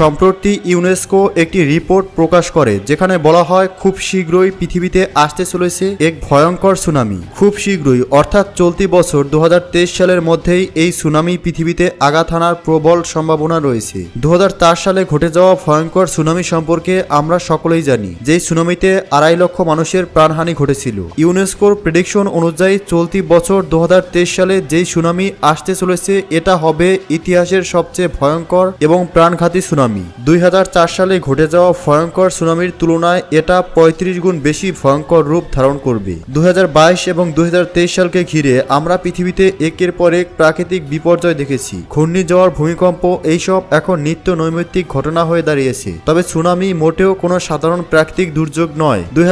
সম্প্রতি ইউনেস্কো একটি রিপোর্ট প্রকাশ করে, যেখানে বলা হয় খুব শীঘ্রই পৃথিবীতে আসতে চলেছে এক ভয়ঙ্কর সুনামি। খুব শীঘ্রই, অর্থাৎ চলতি বছর দু হাজার তেইশ সালের মধ্যেই এই সুনামি পৃথিবীতে আঘাত হানার প্রবল সম্ভাবনা রয়েছে। দু হাজার চার সালে ঘটে যাওয়া ভয়ঙ্কর সুনামি সম্পর্কে আমরা সকলেই জানি যে সুনামিতে আড়াই লক্ষ মানুষের প্রাণহানি ঘটেছিল। ইউনেস্কোর প্রেডিকশন অনুযায়ী চলতি বছর দু হাজার তেইশ সালে যেই সুনামি আসতে চলেছে, এটা হবে ইতিহাসের সবচেয়ে ভয়ঙ্কর এবং প্রাণঘাতী সুনামি। দুই হাজার চার সালে ঘটে যাওয়া ভয়ঙ্কর সুনামির তুলনায় এটা ৩৫ গুণ বেশি ভয়ঙ্কর রূপ ধারণ করবে। দুই হাজার বাইশ এবং দু হাজার তেইশ সালকে ঘিরে আমরা পৃথিবীতে একের পর এক প্রাকৃতিক বিপর্যয় দেখেছি। ঘূর্ণিঝড়, ভূমিকম্প এইসব এখন নিত্য নৈমিত্তিক ঘটনা হয়ে দাঁড়িয়েছে। তবে সুনামি মোটেও কোনো সাধারণ প্রাকৃতিক দুর্যোগ নয়। দুই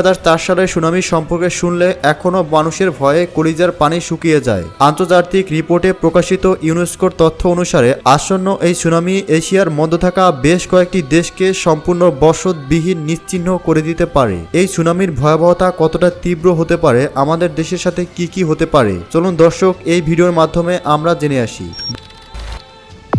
সালে সুনামি সম্পর্কে শুনলে এখনও মানুষের ভয়ে কলিজার পানি শুকিয়ে যায়। আন্তর্জাতিক রিপোর্টে প্রকাশিত ইউনেস্কোর তথ্য অনুসারে আসন্ন এই সুনামি এশিয়ার মধ্য থাকা বেশ কয়েকটি দেশকে সম্পূর্ণ বসতবিহীন নিশ্চিহ্ন করে দিতে পারে। এই সুনামির ভয়াবহতা কতটা তীব্র হতে পারে, আমাদের দেশের সাথে কি কি হতে পারে? চলুন দর্শক, এই ভিডিওর মাধ্যমে আমরা জেনে আসি।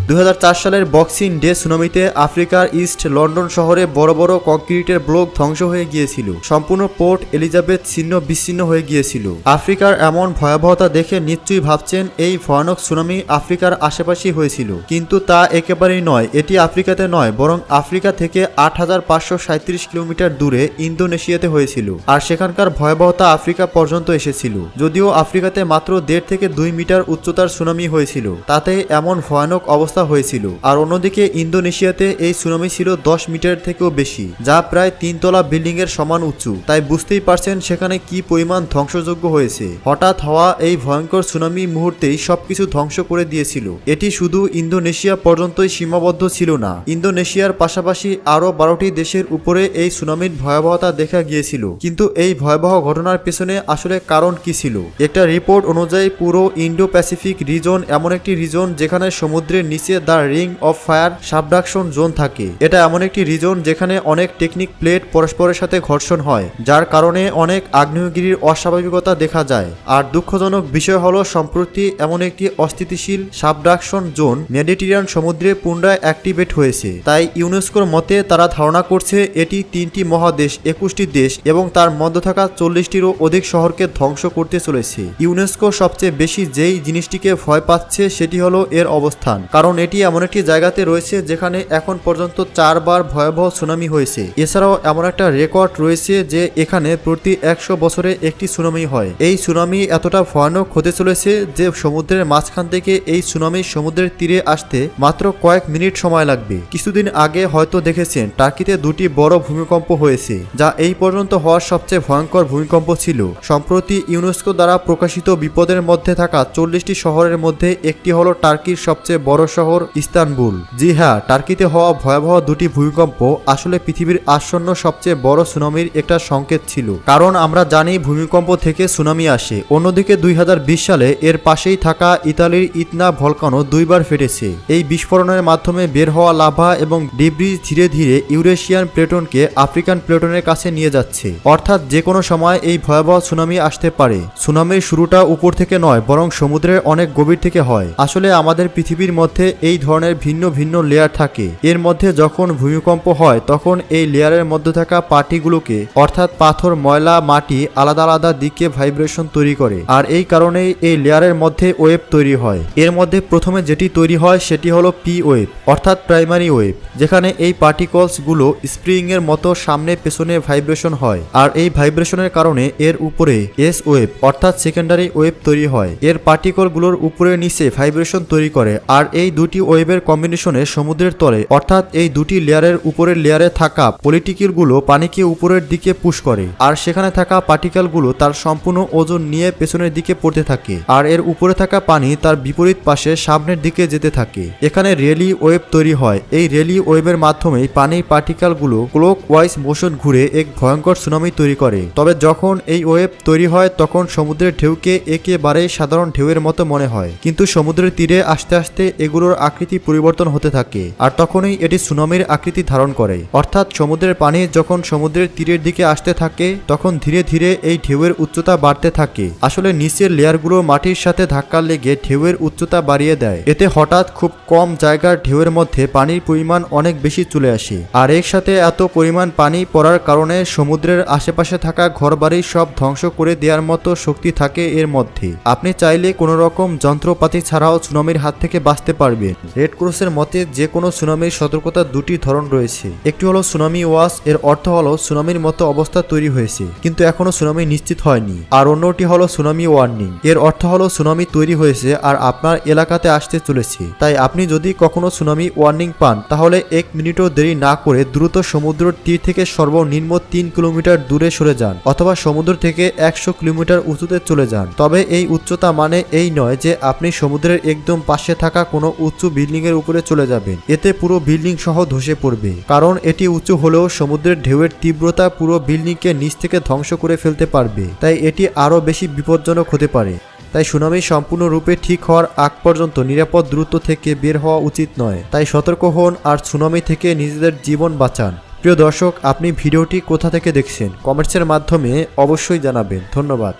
দু হাজার চার সালের বক্সিং ডে সুনামিতে আফ্রিকার ইস্ট লন্ডন শহরে বড় বড় কংক্রিটের ব্লক ধ্বংস হয়ে গিয়েছিল। সম্পূর্ণ পোর্ট এলিজাবেথ ছিন্ন বিচ্ছিন্ন হয়ে গিয়েছিল। আফ্রিকার এমন ভয়াবহতা দেখে নিশ্চয়ই ভাবছেন এই ভয়ানক সুনামি আফ্রিকার আশেপাশেই হয়েছিল। কিন্তু তা একেবারেই নয়, এটি আফ্রিকাতে নয়, বরং আফ্রিকা থেকে আট হাজার পাঁচশো সাঁত্রিশ কিলোমিটার দূরে ইন্দোনেশিয়াতে হয়েছিল। আর সেখানকার ভয়াবহতা আফ্রিকা পর্যন্ত এসেছিল। যদিও আফ্রিকাতে মাত্র দেড় থেকে দুই মিটার উচ্চতার সুনামি হয়েছিল। তাতে এমন ভয়ানক অবস্থা হয়েছিল। আর অন্যদিকে ইন্দোনেশিয়াতে এই সুনামি ছিল দশ মিটার থেকেও বেশি, যা প্রায় তিনতলা বিল্ডিং এর সমান উঁচু। তাই বুঝতেই পারছেন সেখানে কি পরিমাণ ধ্বংসযোগ্য হয়েছে। হঠাৎ হওয়া এই ভয়ঙ্কর সুনামি মুহূর্তেই সবকিছু ধ্বংস করে দিয়েছিল। এটি শুধু ইন্দোনেশিয়া পর্যন্তই সীমাবদ্ধ ছিল না, ইন্দোনেশিয়ার পাশাপাশি আরও বারোটি দেশের উপরে এই সুনামির ভয়াবহতা দেখা গিয়েছিল। কিন্তু এই ভয়াবহ ঘটনার পেছনে আসলে কারণ কি ছিল? একটা রিপোর্ট অনুযায়ী পুরো ইন্ডো প্যাসিফিক রিজন এমন একটি রিজন যেখানে সমুদ্রের নিচে the ring of fire subduction zone থাকে। এটা এমন একটি রিজন যেখানে অনেক টেকনিক প্লেট পরস্পরের সাথে ঘর্ষণ হয়, যার কারণে অনেক আগ্নেয়গিরির অস্বাভাবিকতা দেখা যায়। আর দুঃখজনক বিষয় হলো, সম্প্রতি এমন একটি অস্থিতিশীল সাবডাকশন জোন মেডিটেরিয়ান সমুদ্রে পুনরায় অ্যাক্টিভেট হয়েছে। তাই ইউনেস্কোর মতে তারা ধারণা করছে, এটি তিনটি মহাদেশ, একুশটি দেশ এবং তার মধ্যে থাকা চল্লিশটিরও অধিক শহরকে ধ্বংস করতে চলেছে। ইউনেস্কো সবচেয়ে বেশি যেই জিনিসটিকে ভয় পাচ্ছে সেটি হলো এর অবস্থান। কারণ এটি এমন একটি জায়গাতে রয়েছে যেখানে এখন পর্যন্ত চারবার ভয়াবহ সুনামি হয়েছে। এছাড়াও এমন একটা রেকর্ড রয়েছে যে এখানে প্রতি একশো বছরে একটি সুনামি হয়। এই সুনামি এতটা ভয়ানক হতে চলেছে যে সমুদ্রের মাঝখান থেকে এই সুনামি সমুদ্রের তীরে আসতে মাত্র কয়েক মিনিট সময় লাগবে। কিছুদিন আগে হয়তো দেখেছেন, টার্কিতে দুটি বড় ভূমিকম্প হয়েছে, যা এই পর্যন্ত হওয়ার সবচেয়ে ভয়ঙ্কর ভূমিকম্প ছিল। সম্প্রতি ইউনেস্কো দ্বারা প্রকাশিত বিপদের মধ্যে থাকা চল্লিশটি শহরের মধ্যে একটি হলো টার্কির সবচেয়ে বড় শহর। ইস্তানবুল। জি হ্যাঁ টার্কিতে হওয়া ভয়াবহ দুটি ভূমিকম্প আসলে পৃথিবীর আসন্ন সবচেয়ে বড় সুনামির একটা সংকেত ছিল। কারণ আমরা জানি ভূমিকম্প থেকে সুনামি আসে। অন্যদিকে দুই হাজার বিশ সালে এর পাশেই থাকা ইতালির ইতনা ভলকানো দুইবার ফেটেছে। এই বিস্ফোরণের মাধ্যমে বের হওয়া লাভা এবং ডিব্রিজ ধীরে ধীরে ইউরেশিয়ান প্লেটনকে আফ্রিকান প্লেটনের কাছে নিয়ে যাচ্ছে। অর্থাৎ যে কোনো সময় এই ভয়াবহ সুনামি আসতে পারে। সুনামির শুরুটা উপর থেকে নয়, বরং সমুদ্রের অনেক গভীর থেকে হয়। আসলে আমাদের পৃথিবীর মধ্যে এই ধরনের ভিন্ন ভিন্ন লেয়ার থাকে। এর মধ্যে যখন ভূমিকম্প হয়, তখন এই লেয়ারের মধ্যে থাকা পার্টিগুলোকে অর্থাৎ পাথর, ময়লা, মাটি, আলাদা আলাদা দিকে ভাইব্রেশন তৈরি করে। আর এই কারণেই এই লেয়ারের মধ্যে ওয়েব তৈরি হয়। এর মধ্যে প্রথমে যেটি তৈরি হয়, সেটি হলো পি ওয়েব অর্থাৎ প্রাইমারি ওয়েব যেখানে এই পার্টিকলসগুলো স্প্রিং এর মতো সামনে পেছনে ভাইব্রেশন হয়। আর এই ভাইব্রেশনের কারণে এর উপরে এস ওয়েব অর্থাৎ সেকেন্ডারি ওয়েব তৈরি হয়। এর পার্টিকলগুলোর উপরে নিচে ভাইব্রেশন তৈরি করে। আর এই দুটি ওয়েবের কম্বিনেশনে সমুদ্রের তলে, অর্থাৎ এই দুটি লেয়ারের উপরের লেয়ারে থাকা পলিটিকিলগুলো পানিকে উপরের দিকে পুশ করে, আর সেখানে থাকা পার্টিকেলগুলো তার সম্পূর্ণ ওজন নিয়ে পেছনের দিকে পড়তে থাকে, আর এর উপরে থাকা পানি তার বিপরীত পাশে সামনের দিকে যেতে থাকে। এখানে রেলি ওয়েব তৈরি হয়। এই রেলি ওয়েবের মাধ্যমে পানির পার্টিকেলগুলো ক্লোক ওয়াইজ মোশন ঘুরে এক ভয়ঙ্কর সুনামি তৈরি করে। তবে যখন এই ওয়েব তৈরি হয়, তখন সমুদ্রের ঢেউকে একেবারে সাধারণ ঢেউয়ের মতো মনে হয়। কিন্তু সমুদ্রের তীরে আস্তে আস্তে এগুলোর সমুদ্রের আকৃতি পরিবর্তন হতে থাকে, আর তখনই এটি সুনামির আকৃতি ধারণ করে। অর্থাৎ সমুদ্রের পানি যখন সমুদ্রের তীরের দিকে আসতে থাকে, তখন ধীরে ধীরে এই ঢেউয়ের উচ্চতা বাড়তে থাকে। আসলে নিচের লেয়ারগুলো মাটির সাথে ধাক্কা লেগে ঢেউয়ের উচ্চতা বাড়িয়ে দেয়। এতে হঠাৎ খুব কম জায়গার ঢেউয়ের মধ্যে পানির পরিমাণ অনেক বেশি চলে আসে, আর এর সাথে এত পরিমাণ পানি পড়ার কারণে সমুদ্রের আশেপাশে থাকা ঘরবাড়ি সব ধ্বংস করে দেওয়ার মতো শক্তি থাকে এর মধ্যে। আপনি চাইলে কোনো রকম যন্ত্রপাতি ছাড়াও সুনামির হাত থেকে বাঁচতে পারবেন। রেড ক্রসের মতে যে কোনো সুনামির সতর্কতার দুটি ধরন রয়েছে। একটি হলো সুনামি ওয়াশ এর অর্থ হলো সুনামির মতো অবস্থা তৈরি হয়েছে, কিন্তু এখনও সুনামি নিশ্চিত হয়নি। আর অন্যটি হলো সুনামি ওয়ার্নিং এর অর্থ হলো সুনামি তৈরি হয়েছে আর আপনার এলাকাতে আসতে চলেছে। তাই আপনি যদি কখনো সুনামি ওয়ার্নিং পান, তাহলে এক মিনিটও দেরি না করে দ্রুত সমুদ্র তীর থেকে সর্বনিম্ন তিন কিলোমিটার দূরে সরে যান, অথবা সমুদ্র থেকে একশো কিলোমিটার উঁচুতে চলে যান। তবে এই উচ্চতা মানে এই নয় যে আপনি সমুদ্রের একদম পাশে থাকা কোনো উঁচু বিল্ডিং এর উপরে চলে যাবেন এতে পুরো বিল্ডিং সহ ধসে পড়বে। কারণ এটি উঁচু হলেও সমুদ্রের ঢেউয়ের তীব্রতা পুরো বিল্ডিংকে নিচ থেকে ধ্বংস করে ফেলতে পারবে। তাই এটি আরও বেশি বিপজ্জনক হতে পারে। তাই সুনামি সম্পূর্ণরূপে ঠিক হওয়ার আগ পর্যন্ত নিরাপদ দূরত্ব থেকে বের হওয়া উচিত নয়। তাই সতর্ক হন আর সুনামি থেকে নিজেদের জীবন বাঁচান। প্রিয় দর্শক, আপনি ভিডিওটি কোথা থেকে দেখছেন? কমেন্টসের মাধ্যমে অবশ্যই জানাবেন। ধন্যবাদ।